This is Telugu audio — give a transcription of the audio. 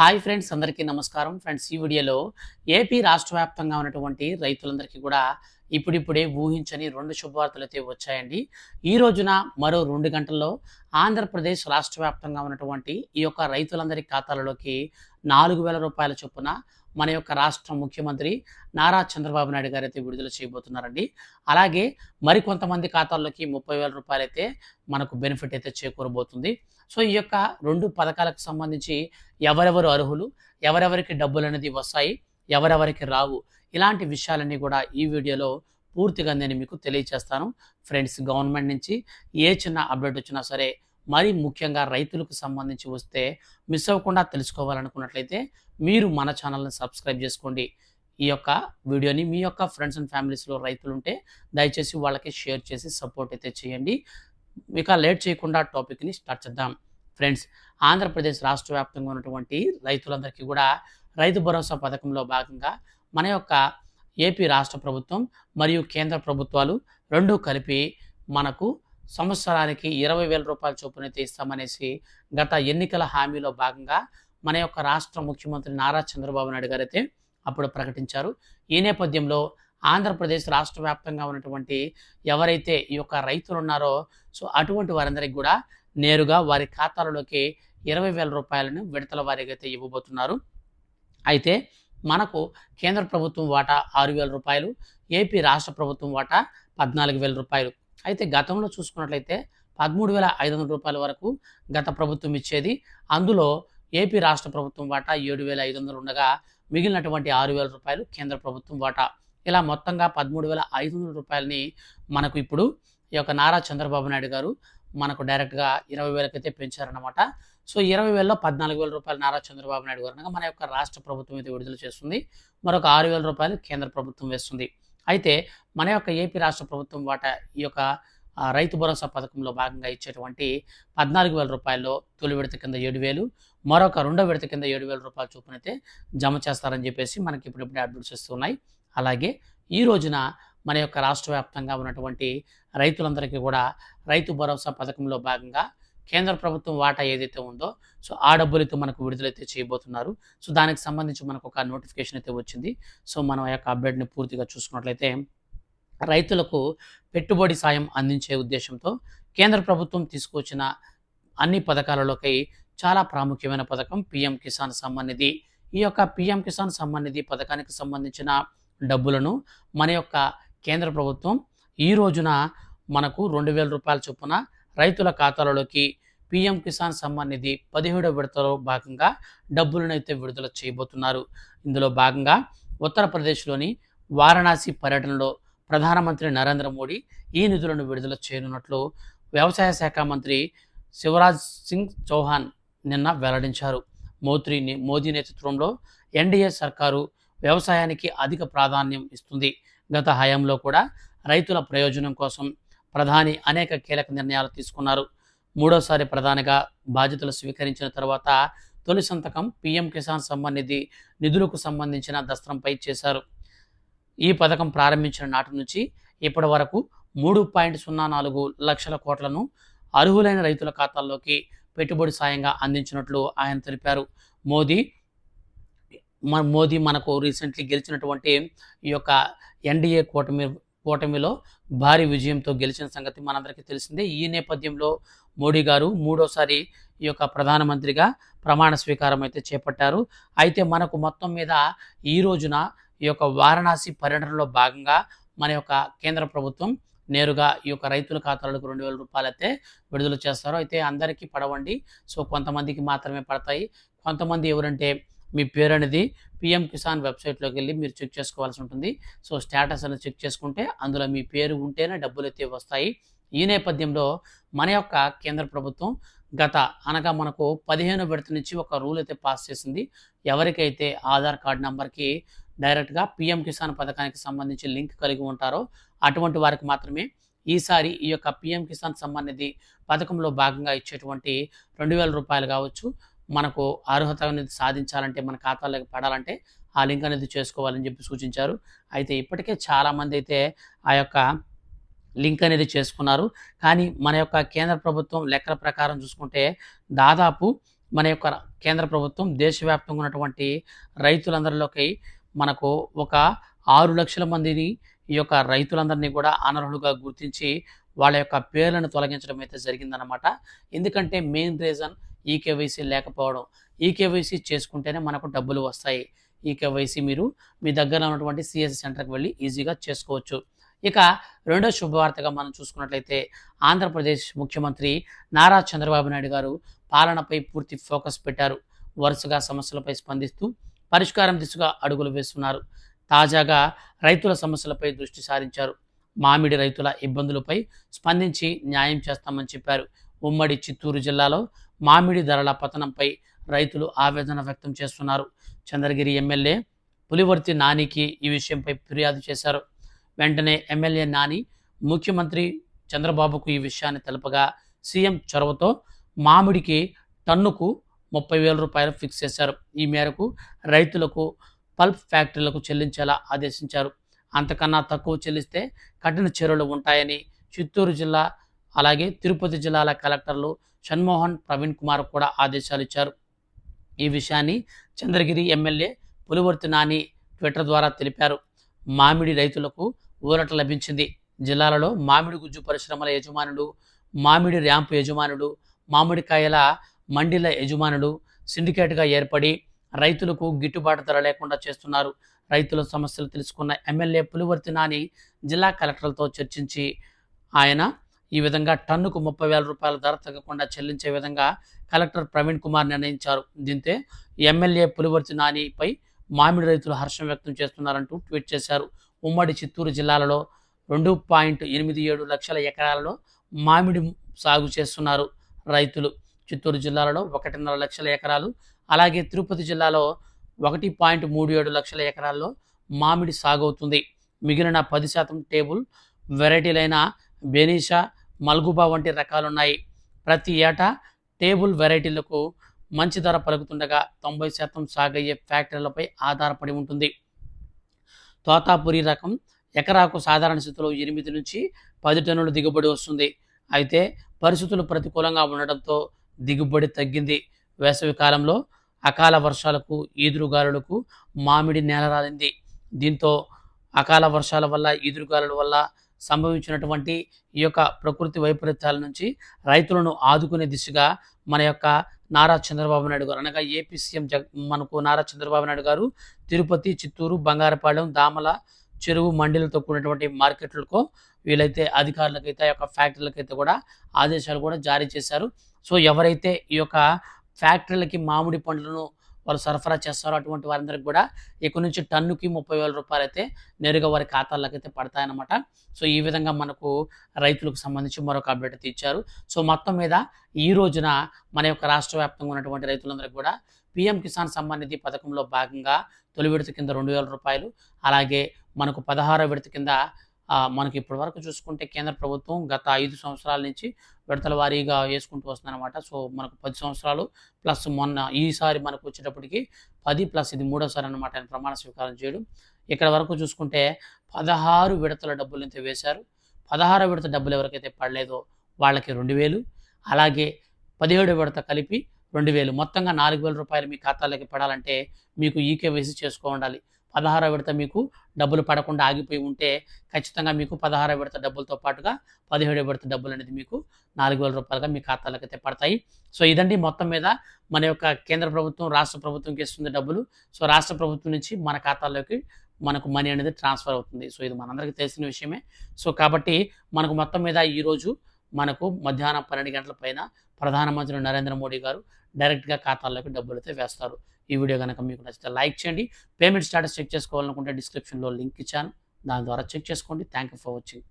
హాయ్ ఫ్రెండ్స్ అందరికీ నమస్కారం. ఫ్రెండ్స్ ఈ వీడియోలో ఏపీ రాష్ట్ర వ్యాప్తంగా ఉన్నటువంటి రైతులందరికీ కూడా ఇప్పుడిప్పుడే ఊహించని రెండు శుభవార్తలు అయితే వచ్చాయండి. ఈ రోజున మరో రెండు గంటల్లో ఆంధ్రప్రదేశ్ రాష్ట్ర వ్యాప్తంగా ఉన్నటువంటి ఈ యొక్క రైతులందరి ఖాతాలలోకి నాలుగు వేల రూపాయల చొప్పున మన యొక్క రాష్ట్ర ముఖ్యమంత్రి నారా చంద్రబాబు నాయుడు గారు అయితే విడుదల చేయబోతున్నారండి. అలాగే మరికొంతమంది ఖాతాల్లోకి ముప్పై వేల రూపాయలు అయితే మనకు బెనిఫిట్ అయితే చేకూరబోతుంది. సో ఈ యొక్క రెండు పథకాలకు సంబంధించి ఎవరెవరు అర్హులు ఎవరెవరికి డబ్బులు అనేది వస్తాయి ఎవరెవరికి రావు ఇలాంటి విషయాలన్నీ కూడా ఈ వీడియోలో పూర్తిగా నేను మీకు తెలియచేస్తాను. ఫ్రెండ్స్ గవర్నమెంట్ నుంచి ఏ చిన్న అప్డేట్ వచ్చినా సరే మరీ ముఖ్యంగా రైతులకు సంబంధించి వస్తే మిస్ అవ్వకుండా తెలుసుకోవాలనుకున్నట్లయితే మీరు మన ఛానల్ని సబ్స్క్రైబ్ చేసుకోండి. ఈ యొక్క వీడియోని మీ యొక్క ఫ్రెండ్స్ అండ్ ఫ్యామిలీస్లో రైతులు ఉంటే దయచేసి వాళ్ళకి షేర్ చేసి సపోర్ట్ అయితే చేయండి. ఇక లేట్ చేయకుండా టాపిక్ని స్టార్ట్ చేద్దాం. ఫ్రెండ్స్ ఆంధ్రప్రదేశ్ రాష్ట్ర వ్యాప్తంగా ఉన్నటువంటి రైతులందరికీ కూడా రైతు భరోసా పథకంలో భాగంగా మన యొక్క ఏపీ రాష్ట్ర ప్రభుత్వం మరియు కేంద్ర ప్రభుత్వాలు రెండూ కలిపి మనకు సంవత్సరానికి ఇరవై వేల రూపాయల చొప్పున అయితే ఇస్తామనేసి గత ఎన్నికల హామీలో భాగంగా మన యొక్క రాష్ట్ర ముఖ్యమంత్రి నారా చంద్రబాబు నాయుడు గారు అయితే అప్పుడు ప్రకటించారు. ఈ నేపథ్యంలో ఆంధ్రప్రదేశ్ రాష్ట్ర వ్యాప్తంగా ఉన్నటువంటి ఎవరైతే ఈ యొక్క రైతులు ఉన్నారో సో అటువంటి వారందరికీ కూడా నేరుగా వారి ఖాతాలలోకి ఇరవై వేల రూపాయలను విడతల వారికి అయితే ఇవ్వబోతున్నారు. అయితే మనకు కేంద్ర ప్రభుత్వం వాటా ఆరు వేల రూపాయలు ఏపీ రాష్ట్ర ప్రభుత్వం వాటా పద్నాలుగు వేల రూపాయలు. అయితే గతంలో చూసుకున్నట్లయితే పదమూడు వేల ఐదు వందల రూపాయల వరకు గత ప్రభుత్వం ఇచ్చేది. అందులో ఏపీ రాష్ట్ర ప్రభుత్వం వాటా ఏడు వేల ఐదు వందలు ఉండగా మిగిలినటువంటి ఆరు వేల రూపాయలు కేంద్ర ప్రభుత్వం వాటా ఇలా మొత్తంగా పదమూడు వేల ఐదు వందల రూపాయలని మనకు ఇప్పుడు ఈ యొక్క నారా చంద్రబాబు నాయుడు గారు మనకు డైరెక్ట్గా ఇరవై వేలకైతే పెంచారనమాట సో ఇరవై వేలలో పద్నాలుగు వేల రూపాయలు నారా చంద్రబాబు నాయుడు గారు మన యొక్క రాష్ట్ర ప్రభుత్వం అయితే విడుదల చేస్తుంది. మరొక ఆరు వేల రూపాయలు కేంద్ర ప్రభుత్వం వేస్తుంది. అయితే మన యొక్క ఏపీ రాష్ట్ర ప్రభుత్వం వాటా ఈ యొక్క రైతు భరోసా పథకంలో భాగంగా ఇచ్చేటువంటి పద్నాలుగు వేల రూపాయల్లో తొలి విడత కింద ఏడు వేలు మరొక రెండో విడత కింద ఏడు వేల రూపాయల చొప్పునైతే జమ చేస్తారని చెప్పేసి మనకి ఇప్పుడిప్పుడే అప్డేట్స్ వస్తున్నాయి అలాగే ఈ రోజున మన యొక్క రాష్ట్ర వ్యాప్తంగా ఉన్నటువంటి రైతులందరికీ కూడా రైతు భరోసా పథకంలో భాగంగా కేంద్ర ప్రభుత్వం వాటా ఏదైతే ఉందో సో ఆ డబ్బులైతే మనకు విడుదలైతే చేయబోతున్నారు. సో దానికి సంబంధించి మనకు ఒక నోటిఫికేషన్ అయితే వచ్చింది. సో మనం ఆ యొక్క అప్డేట్ని పూర్తిగా చూసుకున్నట్లయితే రైతులకు పెట్టుబడి సాయం అందించే ఉద్దేశంతో కేంద్ర ప్రభుత్వం తీసుకొచ్చిన అన్ని పథకాలలోకి చాలా ప్రాముఖ్యమైన పథకం పిఎం కిసాన్ సమ్మాన్ నిధి. ఈ యొక్క పిఎం కిసాన్ సమ్మాన్ నిధి పథకానికి సంబంధించిన డబ్బులను మన యొక్క కేంద్ర ప్రభుత్వం ఈ రోజున మనకు రెండు వేల రూపాయల చొప్పున రైతుల ఖాతాలలోకి పిఎం కిసాన్ సమ్మాన్ నిధి పదిహేడవ విడతలో భాగంగా డబ్బులను అయితే విడుదల చేయబోతున్నారు. ఇందులో భాగంగా ఉత్తరప్రదేశ్లోని వారణాసి పర్యటనలో ప్రధానమంత్రి నరేంద్ర మోడీ ఈ నిధులను విడుదల చేయనున్నట్లు వ్యవసాయ శాఖ మంత్రి శివరాజ్ సింగ్ చౌహాన్ నిన్న వెల్లడించారు. మోత్రి మోదీ నేతృత్వంలో ఎన్డీఏ సర్కారు వ్యవసాయానికి అధిక ప్రాధాన్యం ఇస్తుంది. గత హయాంలో కూడా రైతుల ప్రయోజనం కోసం ప్రధాని అనేక కీలక నిర్ణయాలు తీసుకున్నారు. మూడోసారి ప్రధానిగా బాధ్యతలు స్వీకరించిన తర్వాత తొలి సంతకం పీఎం కిసాన్ సమ్మాన్ నిధి నిధులకు సంబంధించిన దస్త్రంపై చేశారు. ఈ పథకం ప్రారంభించిన నాటి నుంచి ఇప్పటి వరకు మూడు పాయింట్ సున్నా నాలుగు లక్షల కోట్లను అర్హులైన రైతుల ఖాతాల్లోకి పెట్టుబడి సాయంగా అందించినట్లు ఆయన తెలిపారు. మోదీ మన మోదీ మనకు రీసెంట్లీ గెలిచినటువంటి ఈ యొక్క ఎన్డీఏ కూటమి కూటమిలో భారీ విజయంతో గెలిచిన సంగతి మనందరికీ తెలిసిందే. ఈ నేపథ్యంలో మోడీ గారు మూడోసారి ఈ యొక్క ప్రధానమంత్రిగా ప్రమాణ స్వీకారం అయితే చేపట్టారు. అయితే మనకు మొత్తం మీద ఈ రోజున ఈ యొక్క వారణాసి పర్యటనలో భాగంగా మన యొక్క కేంద్ర ప్రభుత్వం నేరుగా ఈ యొక్క రైతుల ఖాతాలకు రెండు వేల రూపాయలు అయితే విడుదల చేస్తారు. అయితే అందరికీ పడవండి. సో కొంతమందికి మాత్రమే పడతాయి. కొంతమంది ఎవరంటే మీ పేరు అనేది పిఎం కిసాన్ వెబ్సైట్లోకి వెళ్ళి మీరు చెక్ చేసుకోవాల్సి ఉంటుంది. సో స్టేటస్ అనేది చెక్ చేసుకుంటే అందులో మీ పేరు ఉంటేనే డబ్బులు అయితే వస్తాయి. ఈ నేపథ్యంలో మన యొక్క కేంద్ర ప్రభుత్వం గత అనగా మనకు పదిహేను విడత నుంచి ఒక రూల్ అయితే పాస్ చేసింది. ఎవరికైతే ఆధార్ కార్డ్ నెంబర్కి డైరెక్ట్గా పిఎం కిసాన్ పథకానికి సంబంధించి లింక్ కలిగి ఉంటారో అటువంటి వారికి మాత్రమే ఈసారి ఈ యొక్క పిఎం కిసాన్ సమ్మాన్ నిధి పథకంలో భాగంగా ఇచ్చేటువంటి రెండు వేల రూపాయలు కావచ్చు మనకు అర్హత అనేది సాధించాలంటే మన ఖాతాలోకి పడాలంటే ఆ లింక్ అనేది చేసుకోవాలని చెప్పి సూచించారు. అయితే ఇప్పటికే చాలామంది అయితే ఆ యొక్క లింక్ అనేది చేసుకున్నారు. కానీ మన యొక్క కేంద్ర ప్రభుత్వం లెక్కల ప్రకారం చూసుకుంటే దాదాపు మన యొక్క కేంద్ర ప్రభుత్వం దేశవ్యాప్తంగా ఉన్నటువంటి రైతులందరిలోకి మనకు ఒక ఆరు లక్షల మందిని ఈ యొక్క రైతులందరినీ కూడా అనర్హులుగా గుర్తించి వాళ్ళ యొక్క పేర్లను తొలగించడం అయితే జరిగిందనమాట ఎందుకంటే మెయిన్ రీజన్ ఈకేవైసీ లేకపోవడం ఈకేవైసీ చేసుకుంటేనే మనకు డబ్బులు వస్తాయి. ఈకేవైసీ మీరు మీ దగ్గర ఉన్నటువంటి సిఎస్ సెంటర్కి వెళ్ళి ఈజీగా చేసుకోవచ్చు. ఇక రెండో శుభవార్తగా మనం చూసుకున్నట్లయితే ఆంధ్రప్రదేశ్ ముఖ్యమంత్రి నారా చంద్రబాబు నాయుడు గారు పాలనపై పూర్తి ఫోకస్ పెట్టారు. వరుసగా సమస్యలపై స్పందిస్తూ పరిష్కారం దిశగా అడుగులు వేస్తున్నారు. తాజాగా రైతుల సమస్యలపై దృష్టి సారించారు. మామిడి రైతుల ఇబ్బందులపై స్పందించి న్యాయం చేస్తామని చెప్పారు. ఉమ్మడి చిత్తూరు జిల్లాలో మామిడి ధరల పతనంపై రైతులు ఆవేదన వ్యక్తం చేస్తున్నారు. చంద్రగిరి ఎమ్మెల్యే పులివర్తి నానికి ఈ విషయంపై ఫిర్యాదు చేశారు. వెంటనే ఎమ్మెల్యే నాని ముఖ్యమంత్రి చంద్రబాబుకు ఈ విషయాన్ని తెలపగా సీఎం చొరవతో మామిడికి టన్నుకు ముప్పై వేల రూపాయలు ఫిక్స్ చేశారు. ఈ మేరకు రైతులకు పల్ప్ ఫ్యాక్టరీలకు చెల్లించేలా ఆదేశించారు. అంతకన్నా తక్కువ చెల్లిస్తే కఠిన చర్యలు ఉంటాయని చిత్తూరు జిల్లా అలాగే తిరుపతి జిల్లాల కలెక్టర్లు షణ్మోహన్ ప్రవీణ్ కుమార్ కూడా ఆదేశాలు ఇచ్చారు. ఈ విషయాన్ని చంద్రగిరి ఎమ్మెల్యే పులివర్తి నాని ట్విట్టర్ ద్వారా తెలిపారు. మామిడి రైతులకు ఊరట లభించింది. జిల్లాలలో మామిడి గుజ్జు పరిశ్రమల యజమానులు మామిడి ర్యాంపు యజమానులు మామిడికాయల మండీల యజమానులు సిండికేట్గా ఏర్పడి రైతులకు గిట్టుబాటు ధర లేకుండా చేస్తున్నారు. రైతుల సమస్యలు తెలుసుకున్న ఎమ్మెల్యే పులివర్తి నాని జిల్లా కలెక్టర్లతో చర్చించి ఆయన ఈ విధంగా టన్నుకు ముప్పై వేల రూపాయల ధర తగ్గకుండా చెల్లించే విధంగా కలెక్టర్ ప్రవీణ్ కుమార్ నిర్ణయించారు. దీంతో ఎమ్మెల్యే పులివర్తి నానిపై మామిడి రైతులు హర్షం వ్యక్తం చేస్తున్నారంటూ ట్వీట్ చేశారు. ఉమ్మడి చిత్తూరు జిల్లాలలో రెండు పాయింట్ ఎనిమిది ఏడు లక్షల ఎకరాలలో మామిడి సాగు చేస్తున్నారు రైతులు. చిత్తూరు జిల్లాలో ఒకటిన్నర లక్షల ఎకరాలు అలాగే తిరుపతి జిల్లాలో ఒకటి పాయింట్ మూడు ఏడు లక్షల ఎకరాల్లో మామిడి సాగు అవుతుంది. మిగిలిన పది శాతం టేబుల్ వెరైటీలైన బెనీషా మల్గుబా వంటి రకాలున్నాయి. ప్రతి ఏటా టేబుల్ వెరైటీలకు మంచి ధర పలుకుతుండగా తొంభై శాతం సాగయ్యే ఫ్యాక్టరీలపై ఆధారపడి ఉంటుంది. తోతాపురి రకం ఎకరాకు సాధారణ స్థితిలో ఎనిమిది నుంచి పది టన్నుల దిగుబడి వస్తుంది. అయితే పరిస్థితులు ప్రతికూలంగా ఉండడంతో దిగుబడి తగ్గింది. వేసవి కాలంలో అకాల వర్షాలకు ఈదురుగాలులకు మామిడి నేలరాలింది దీంతో అకాల వర్షాల వల్ల ఈదురుగాలుల వల్ల సంభవించినటువంటి ఈ యొక్క ప్రకృతి వైపరీత్యాల నుంచి రైతులను ఆదుకునే దిశగా మన యొక్క నారా చంద్రబాబు నాయుడు గారు అనగా ఏపీ సీఎం జగ మనకు నారా చంద్రబాబు నాయుడు గారు తిరుపతి చిత్తూరు బంగారపాలెం దామల చెరువు మండీలతో కూడినటువంటి మార్కెట్లకు వీలైతే అధికారులకైతే ఆ యొక్క ఫ్యాక్టరీలకైతే కూడా ఆదేశాలు కూడా జారీ చేశారు. సో ఎవరైతే ఈ యొక్క ఫ్యాక్టరీలకి మామిడి పండ్లను వాళ్ళు సరఫరా చేస్తారో అటువంటి వారందరికి కూడా ఇక్కడ నుంచి టన్నుకి ముప్పై వేల రూపాయలు అయితే నేరుగా వారి ఖాతాలకు అయితే పడతాయన్నమాట. సో ఈ విధంగా మనకు రైతులకు సంబంధించి మరొక అప్డేట్ అయితే ఇచ్చారు. సో మొత్తం మీద ఈ రోజున మన యొక్క రాష్ట్ర వ్యాప్తంగా ఉన్నటువంటి రైతులందరికీ కూడా పిఎం కిసాన్ సమ్మాన్ నిధి పథకంలో భాగంగా తొలి విడత కింద రెండు వేల రూపాయలు అలాగే మనకు పదహారో విడత కింద మనకి ఇప్పటి వరకు చూసుకుంటే కేంద్ర ప్రభుత్వం గత ఐదు సంవత్సరాల నుంచి విడతల వారీగా వేసుకుంటూ వస్తుందన్నమాట. సో మనకు పది సంవత్సరాలు ప్లస్ మొన్న ఈసారి మనకు వచ్చేటప్పటికి పది ప్లస్ ఇది మూడోసారి అనమాట ఆయన ప్రమాణ స్వీకారం చేయడం. ఇక్కడ వరకు చూసుకుంటే పదహారు విడతల డబ్బులు అయితే వేశారు. పదహారు విడత డబ్బులు ఎవరికైతే పడలేదో వాళ్ళకి రెండు వేలు అలాగే పదిహేడు విడత కలిపి రెండు వేలు. మొత్తంగా నాలుగు వేల రూపాయలు మీ ఖాతాలోకి పడాలంటే మీకు ఈకేవైసీ చేసుకో ఉండాలి. పదహార విడత మీకు డబ్బులు పడకుండా ఆగిపోయి ఉంటే ఖచ్చితంగా మీకు పదహార విడత డబ్బులతో పాటుగా పదిహేడో విడత డబ్బులు అనేది మీకు నాలుగు వేల రూపాయలుగా మీ ఖాతాలకు అయితే పడతాయి. సో ఇదండి మొత్తం మీద మన యొక్క కేంద్ర ప్రభుత్వం రాష్ట్ర ప్రభుత్వంకి ఇస్తుంది డబ్బులు. సో రాష్ట్ర ప్రభుత్వం నుంచి మన ఖాతాలోకి మనకు మనీ అనేది ట్రాన్స్ఫర్ అవుతుంది. సో ఇది మనందరికీ తెలిసిన విషయమే. సో కాబట్టి మనకు మొత్తం మీద ఈరోజు మనకు మధ్యాహ్నం పన్నెండు గంటల పైన ప్రధానమంత్రి నరేంద్ర మోడీ గారు డైరెక్ట్గా ఖాతాల్లోకి డబ్బులు అయితే వేస్తారు. ఈ వీడియో కనుక మీకు నచ్చితే లైక్ చేయండి. పేమెంట్ స్టేటస్ చెక్ చేసుకోవాలనుకుంటే డిస్క్రిప్షన్లో లింక్ ఇచ్చాను. దాని ద్వారా చెక్ చేసుకోండి. Thank you for watching.